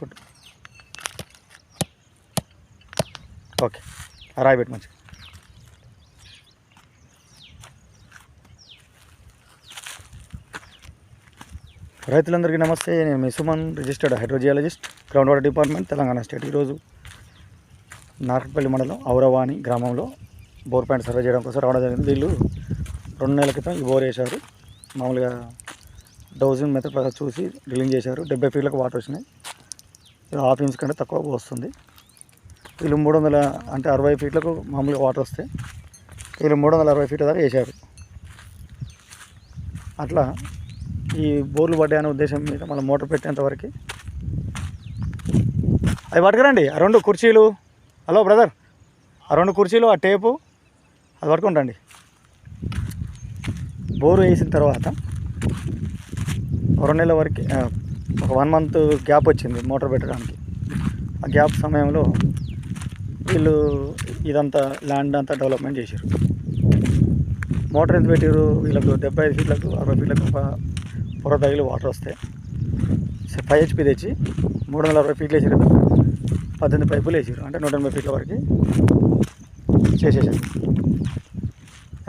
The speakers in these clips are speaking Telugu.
కొట్టు. ఓకే. ఆ రాయి మంచిగా. రైతులందరికీ నమస్తే. నేను మీ Suman registered hydrogeologist ground water department Telangana state ఈరోజు నార్కట్పల్లి మండలం ఔరవాణి గ్రామంలో బోర్ ప్యాంట్ సర్వే చేయడం కోసం రావడం జరిగింది. వీళ్ళు రెండు నెలల క్రితం ఈ బోర్ వేశారు. మామూలుగా డౌజింగ్ మెథడ్ ప్రకారం చూసి డ్రిల్లింగ్ చేశారు. డెబ్బై ఫీట్లకు వాటర్ వచ్చినాయి. ఇది హాఫ్ ఇంచ్ కంటే తక్కువ వస్తుంది వీళ్ళు మూడు వందల అంటే అరవై ఫీట్లకు మామూలుగా వాటర్ వస్తాయి వీళ్ళు మూడు వందల అరవై ఫీట్ల దాకా వేశారు. అట్లా ఈ బోర్లు పడ్డాయనే ఉద్దేశం మీద మనం మోటార్ పెట్టేంతవరకు అవి పట్టుకురండి ఆ రెండు కుర్చీలు. హలో బ్రదర్ ఆ రెండు కుర్చీలు ఆ టేపు అది పట్టుకుంటండి బోరు వేసిన తర్వాత రెండు నెలల వరకు ఒక వన్ మంత్ గ్యాప్ వచ్చింది మోటార్ పెట్టడానికి. ఆ గ్యాప్ సమయంలో వీళ్ళు ఇదంతా ల్యాండ్ అంతా డెవలప్మెంట్ చేశారు. మోటార్ ఎంత పెట్టారు వీళ్ళకు డెబ్బై ఐదు ఫీట్లకు అరవై ఫీట్లకు ఒక పొర తగిలి వాటర్ వస్తాయి ఫైవ్ హెచ్పి తెచ్చి మూడు వందల అరవై ఫీట్లు వేసారు పద్దెనిమిది పైపులు వేసారు. అంటే నూట ఎనభై ఫీట్ల వరకు చేసేసారు.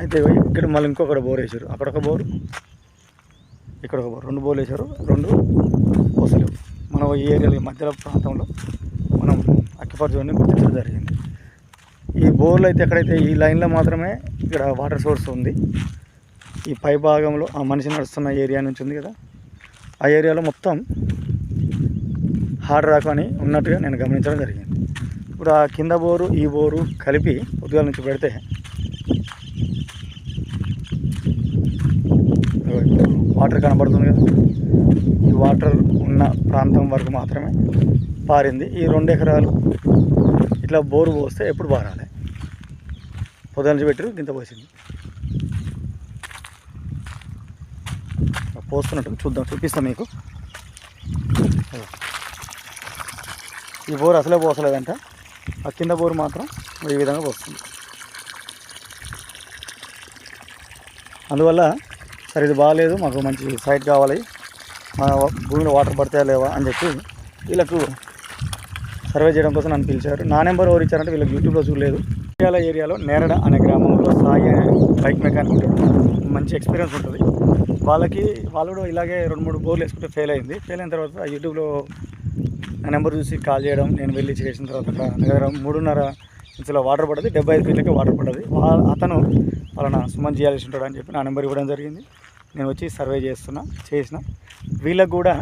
అయితే ఇక్కడ మళ్ళీ ఇంకొకటి బోర్ వేసారు. అక్కడ ఒక ఇక్కడ ఒక రెండు బోర్లు వేశారు. రెండు పోసలేవు మనం ఈ ఏరియాలో ఈ మధ్యలో ప్రాంతంలో మనం అక్కిపర్ గుర్తించడం జరిగింది. ఈ బోర్లు అయితే ఎక్కడైతే ఈ లైన్లో మాత్రమే ఇక్కడ వాటర్ సోర్స్ ఉంది. ఈ పై భాగంలో ఆ మనిషి నడుస్తున్న ఏరియా నుంచి ఉంది కదా. ఆ ఏరియాలో మొత్తం హార్డ్ రాక్ అని ఉన్నట్టుగా నేను గమనించడం జరిగింది. ఇప్పుడు ఆ కింద బోరు ఈ బోరు కలిపి పొద్దుగాల నుంచి పెడితే ఇదిగో ఇప్పుడు వాటర్ కనబడుతుంది కదా. ఈ వాటర్ ఉన్న ప్రాంతం వరకు మాత్రమే పారింది. ఈ రెండు ఎకరాలు ఇట్లా బోరు పోస్తే ఎప్పుడు పారాలి. పొద్దున నుంచి పెట్టారు గింత పోసింది. పోస్తున్నట్టు చూద్దాం చూపిస్తాం మీకు. ఈ బోరు అసలే పోసలేదంట. ఆ కింద బోరు మాత్రం ఈ విధంగా పోస్తుంది. అందువల్ల సరే ఇది బాగాలేదు మాకు మంచి సైట్ కావాలి. మా భూమిలో వాటర్ పడతాయా లేవా అని చెప్పి వీళ్ళకు సర్వే చేయడం కోసం నన్ను పిలిచారు. నా నెంబర్ ఎవరు ఇచ్చారంటే వీళ్ళకి యూట్యూబ్లో చూడలేదు. ఇరియాల ఏరియాలో నేరడ అనే గ్రామంలో సాయి బైక్ మెకానిక్ ఉంటాడు. మంచి ఎక్స్పీరియన్స్ ఉంటుంది. వాళ్ళకి వాళ్ళు కూడా ఇలాగే రెండు మూడు బోర్లు వేసుకుంటే ఫెయిల్ అయింది. ఫెయిల్ అయిన తర్వాత యూట్యూబ్లో నా నెంబర్ చూసి కాల్ చేయడం నేను వెళ్ళి చేసిన తర్వాత దగ్గర మూడున్నర ఇంచులో వాటర్ పడ్డది డెబ్బై ఐదు ఫీట్లకి వాటర్ పడ్డది. అతను వాళ్ళ సుమన్ చేయాల్సి ఉంటాడు అని చెప్పి నా నెంబర్ ఇవ్వడం జరిగింది. నేను వచ్చి సర్వే చేస్తున్నా చేసిన. వీళ్ళకు కూడా